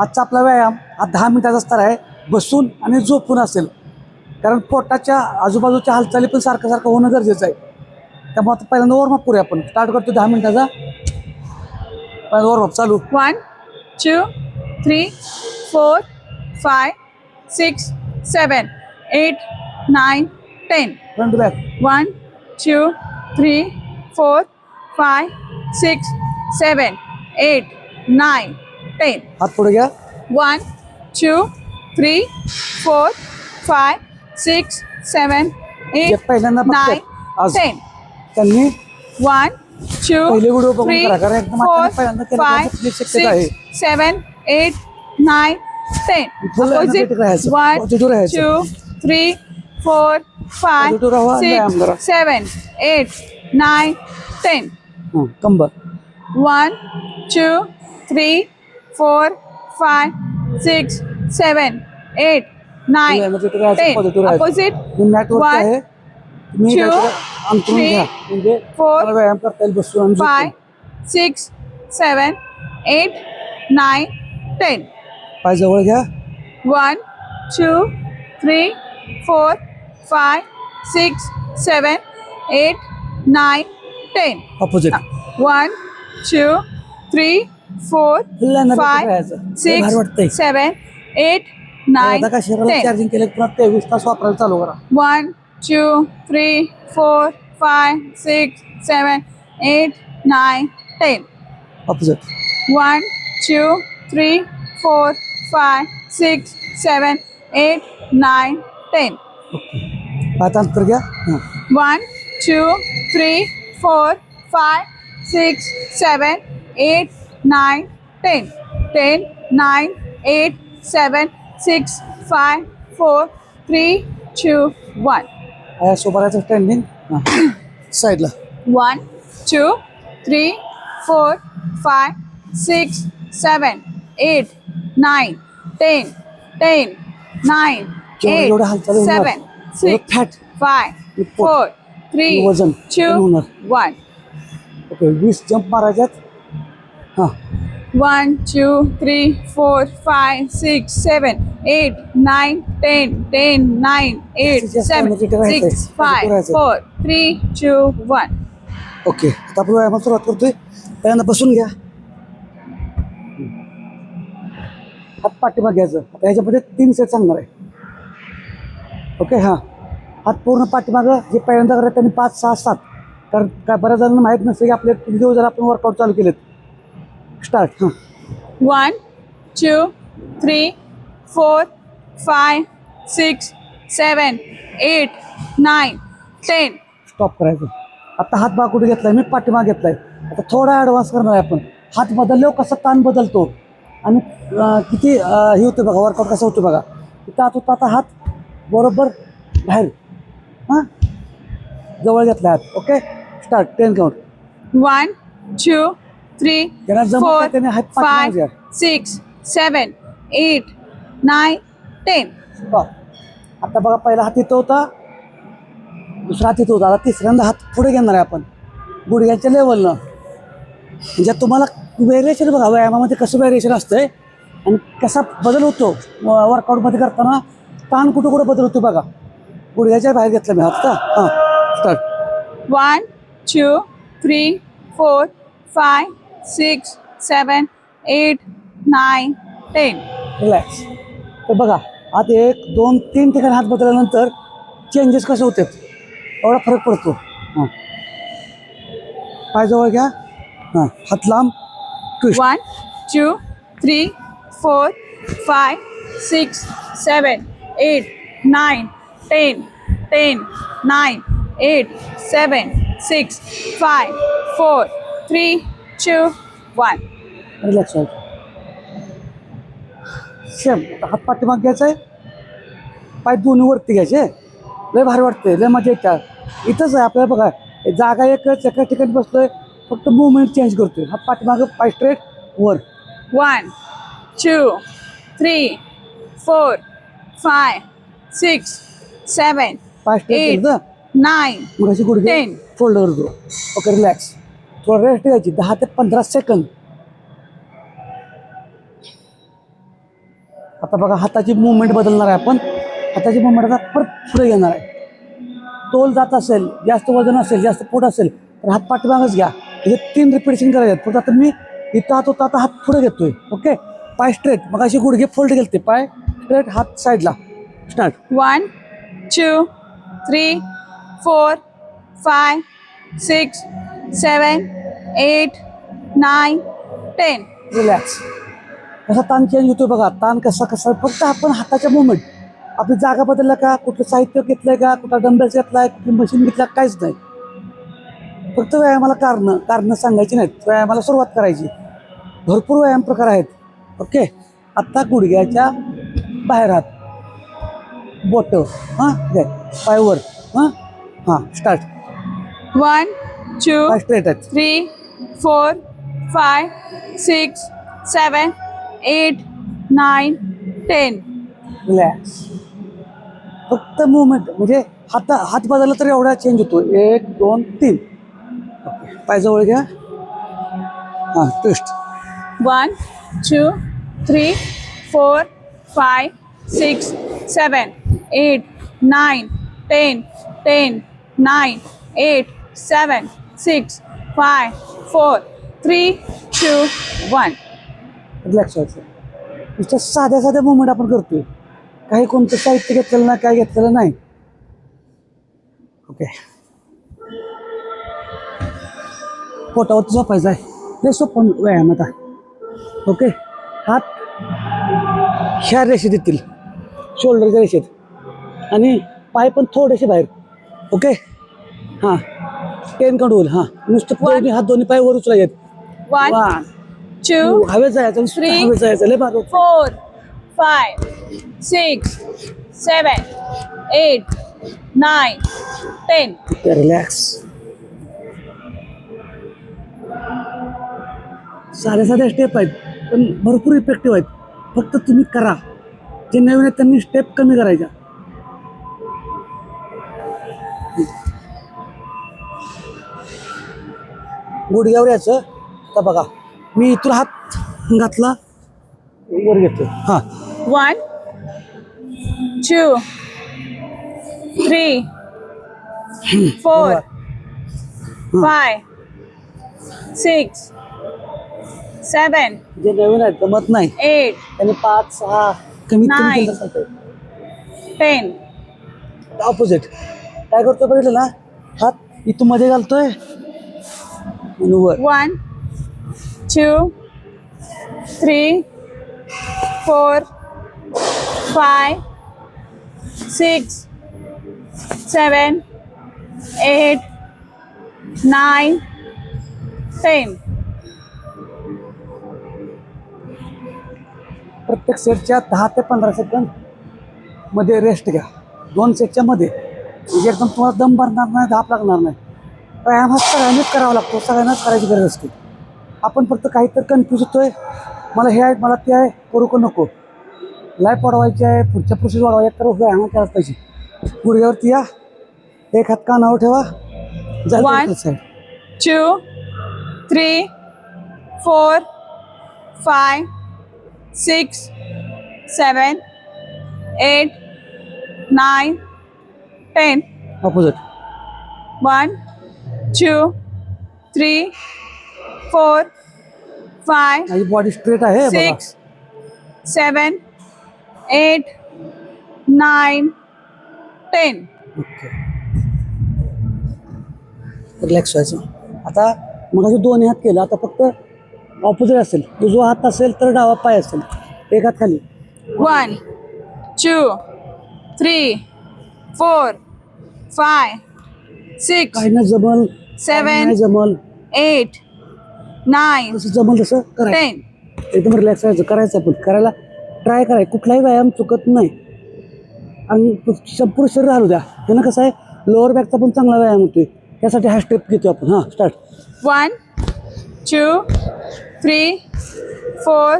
आजचा आपला व्यायाम हा दहा मिनिटाचा असणार आहे. बसून आणि झोपून असेल. कारण पोटाच्या आजूबाजूच्या हालचाली पण सारखं सारखं होणं गरजेचं आहे. त्यामुळे आता पहिल्यांदा वॉर्मअप करूया आपण. स्टार्ट करतो दहा मिनिटाचा. पहिल्यांदा वॉर्मअप चालू. One, two, three, four, five, six, seven, eight, nine, ten. Front back One, two, three, four, five, six, seven, eight, nine, ten. हात पुढे घ्या One, two, three, four, five, six, seven, जे eight, पहिल्यांदा nine, बघतात आज ten. त्यांनी One, two, पहिले video बघून three, करा कारण एकदम four, अचानक पहिल्यांदा केलं तर five, चुकण्याची शक्यता आहे six, seven, eight, nine, ten. Full Opposite. energetic राहायचं. One, Positive राहायचं. two, three, four, five, Positive राहा आणि व्यायाम करा. six, seven, eight, nine, ten. हां कंबर One, two, three, four, five, six, seven, eight, nine, energetic राहायचं, ten. positive राहायचं. Opposite. मी मॅटवरती One, आहे तुम्ही two, काहीतरी अंतरून three, घ्या म्हणजे four, तुम्हाला व्यायाम करता येईल बसून आणि झोपून. five, six, seven, eight, nine, ten. पाय जवळ घ्या One, two, three, four, five, six, seven, eight, nine, ten. Opposite One, two, three, four five six seven eight nine charging केलं प्रत्येक वीस तास वापरायला चालू करा. One two three four five six seven eight nine ten. Opposite one two three four five six seven eight nine ten. आता अंतर घ्या. One two three four five six seven eight nine ten ten nine eight seven six five four three two one. आया सोबत राहायचं trending साईडला one two three four five six seven eight nine ten ten nine eight seven six five four three वजन two one. Okay वीस jump मारायच्यात. हां seven, eight, nine, ten, ten, nine, eight, Yes, yes, seven, energetic राहायचंय. six, Energetic five, राहायचंय. four, three, two, one. Okay आता आपण व्यायामाला सुरुवात करतोय पहिल्यांदा बसून घ्या हात पाठीमाग घ्यायचं आता ह्याच्यामध्ये तीन सेट सांगणार आहे ओके हां हात पूर्ण पाठीमागं जे पहिल्यांदा करत त्यांनी पाच सहा सात कारण काय बऱ्याच जणांना माहीत नसते की आपले किती दिवस झाले आपण वर्कआउट चालू केलेत स्टार्ट हां. One, two, three, four, five, six, seven, eight, nine, ten. Stop करायचं. आता हात बाग कुठे घेतलाय? मी पाठीमाग घेतलाय. आता थोडा ॲडव्हान्स करणार आहे आपण. हात बदलल्यावर कसा ताण बदलतो? आणि किती हे होतं बघा वर्कआउट कसं होतं बघा. इथं हात होता आता हात बरोबर बाहेर. हां? जवळ घेतला हात. Okay start ten count One, two, five, घ्या. six, seven, eight, nine, ten. Stop आता बघा पहिला हात इथं होता. दुसरा हात इथं होता. आता तिसऱ्यांदा हात पुढे घेणार आहे आपण. गुडघ्याच्या लेवलनं म्हणजे तुम्हाला व्हेरिएशन बघा व्यायामामध्ये कसं व्हेरिएशन असतंय आणि कसा बदल होतो वर्कआउटमध्ये करताना ताण कुठं कुठं बदल होतो बघा. गुडघ्याच्या बाहेर घेतला मी हात का? हां start One, two, three, four, five, six, seven, eight, nine, ten. Relax तर बघा आता एक दोन तीन ठिकाणी हात बदलल्यानंतर चेंजेस कसे होतात एवढा फरक पडतो हां पाय जवळ घ्या हां हात लांब One, two, three, four, five, six, seven, eight, nine, ten, ten, nine, eight, seven, six, five, four, three, two, one. Relax व्हायचं सेम हात पाठीमाग घ्यायचा आहे. पाय दोन्ही वरती घ्यायचे. लय भारी वाटते लय मजा येतात इथंच आहे आपल्याला बघा हे जागा एकच एका ठिकाणी बसलोय फक्त मुवमेंट चेंज करतोय. हात पाठीमागं पाय स्ट्रेट वर. One, two, three, four, five, six, seven, पाय स्ट्रेट eight, केलं nine, मग अशी गुडघे Ten. फोल्ड करतो ओके रिलॅक्स थोडं रेस्ट घ्यायची दहा ते पंधरा सेकंद आता बघा हाताची मुवमेंट बदलणार आहे आपण. हाताची मुवमेंट आता परत पुढे येणार आहे. तोल जात असेल जास्त वजन असेल जास्त पोट असेल तर हात पाठीमागच घ्या. हे तीन रिपिटेशन करायचे. आहेत पुढे आता मी इथं हात होता आता हात पुढे घेतोय. ओके पाय स्ट्रेट मग अशी गुडघे फोल्ड गेलते पाय स्ट्रेट हात साईडला start one two three four five six seven eight, nine, ten. Relax कसा ताण चेंज होतो बघा. ताण कसा कसा फक्त आपण हाताच्या मुवमेंट आपली जागा बदलला का? कुठलं साहित्य घेतलंय का? कुठला डंबेल्स घेतलाय? कुठली मशीन घेतला काहीच नाही. फक्त व्यायामाला कारणं कारणं सांगायची नाहीत. व्यायामाला सुरुवात करायची. भरपूर व्यायाम प्रकार आहेत. ओके आत्ता गुडघ्याच्या बाहेर हात बोट. हां? घे पायवर हां? हां. स्टार्ट two, पाय स्ट्रेट आहेत. three, four, five, six, seven, eight, nine, ten. Relax फक्त मुवमेंट म्हणजे हात हात बदलला तर एवढा चेंज होतो एक दोन तीन ओके पाय जवळ घ्या हां twist One, two, three, four, five, six, seven, eight, nine, ten, ten, nine, eight, seven, six, five, four three two one relax व्हायचं साध्या साध्या मुवमेंट आपण करतोय. काही कोणतं साहित्य घेतलेलं नाही काय घेतलेलं नाही. ओके पोटावरती झोपायचं आहे. हे सोपं व्यायाम आता. ओके हात ह्या रेषेत येतील. शोल्डरच्या रेषेत. आणि पाय पण थोडेसे बाहेर. ओके हां. टेन कंट्रोल हां. नुसतं दोन्ही हात दोन्ही पाय वर उचलायचे वन two, हवेत जायचं Three. हवेत जायचं लय four, five, six, seven, eight, nine, ten. Relax साध्या साध्या स्टेप आहेत पण भरपूर इफेक्टिव्ह आहेत. फक्त तुम्ही करा. जे नवीन आहेत त्यांनी स्टेप कमी करायच्या. गुडघ्यावर यायचं. आता बघा मी इथून हात घातला वर घेतो हां. One, two, three, four, five, six, seven, जे नवीन आहेत जमत नाही. eight, त्यांनी पाच सहा कमी चालतंय. ten. ऑपोजिट काय करतोय बघितलं ना? हात इथून मध्ये घालतोय. One, two, three, four, five, six, seven, eight, nine, ten. प्रत्येक सेटच्या दहा ते पंधरा सेकंदमध्ये रेस्ट घ्या. दोन सेटच्या मध्ये. म्हणजे एकदम तुम्हाला दम भरणार नाही धाप लागणार नाही. व्यायाम हा सगळ्यांनीच करावा लागतो सगळ्यांनाच करायची गरज असते. आपण फक्त काहीतरी कन्फ्यूज होतोय. मला हे आहे मला ते आहे करू का नको? लाईफ वाढवायची आहे पुढच्या प्रोसेस वाढवायच्या तर व्यायाम करायला पाहिजे. गुडघ्यावरती या. एक हात कानावर ठेवा. two, three, four, five, six, seven, eight, nine, ten. Opposite One, three, four, five, माझी बॉडी स्ट्रेट आहे seven, eight, nine, ten. Okay. Relax व्हायचं. आता मग दोन्ही हात केलं आता फक्त ऑपोजिट असेल. जो हात असेल तर डावा पाय असेल. एक हात खाली. One, two, three, four, five, six, काही ना जमल. Seven. नाही जमल. Eight, nine, जसं जमल तसं करायचं ten. एकदम रिलॅक्स व्हायचं करायचं आपण. करायला ट्राय करायचं कुठलाही व्यायाम चुकत नाही. आणि संपूर्ण शरीर हलू द्या. त्यानं कसं आहे लोअर बॅकचा पण चांगला व्यायाम होतोय. त्यासाठी हा स्टेप घेतो आपण. हां start One, two, three, four,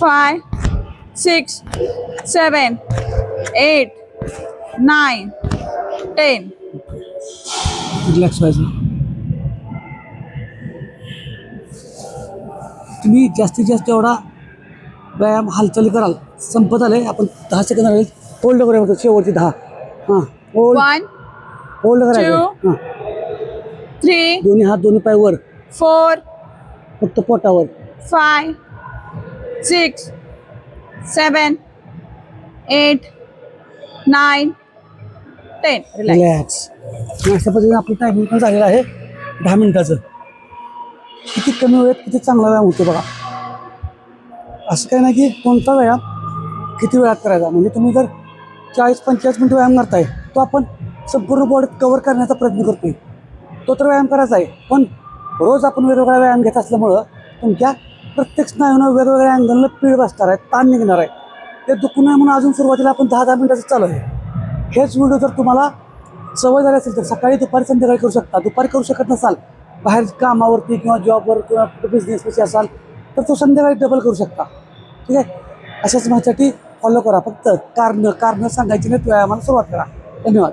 five, six, seven, eight, nine, ten. Relax व्हायचं तुम्ही जास्तीत जास्त एवढा व्यायाम हालचाली कराल. संपत आले आपण दहा सेकंद राहील होल्ड करूया फक्त शेवटची दहा. हां. होल्ड करायचं. हां. three, दोन्ही हात दोन्ही पाय वर. four, फक्त पोटावर. five, six, seven, eight, nine, ten relax अशा पद्धतीने आपलं टायमिंग पण झालेलं आहे. दहा मिनिटाचं. किती कमी वेळेत किती चांगला व्यायाम होतो बघा. असं काही नाही की कोणता व्यायाम किती वेळात करायचा. म्हणजे तुम्ही जर चाळीस पंचेचाळीस मिनटं व्यायाम करताय तो आपण संपूर्ण बॉडी कवर करण्याचा प्रयत्न करतोय. तो तर व्यायाम करायचा आहे. पण रोज आपण वेगवेगळा व्यायाम घेत असल्यामुळं तुमच्या प्रत्येक स्नायूनं वेगवेगळ्या अँगलनं पीळ बसणार आहे ताण निघणार आहे. ते दुखू नये म्हणून अजून सुरुवातीला आपण दहा दहा मिनिटाचं चालू आहे. हेच व्हिडिओ जर तुम्हाला सवय झाली असेल तर सकाळी दुपारी संध्याकाळी करू शकता. दुपारी करू शकत नसाल बाहेर कामावरती किंवा जॉबवर किंवा बिझनेसपाशी असाल तर तो संध्याकाळी डबल करू शकता. ठीक आहे? अशाच माझ्यासाठी फॉलो करा. फक्त कारणं कारणं सांगायची नाहीत व्यायामाला सुरुवात करा. धन्यवाद.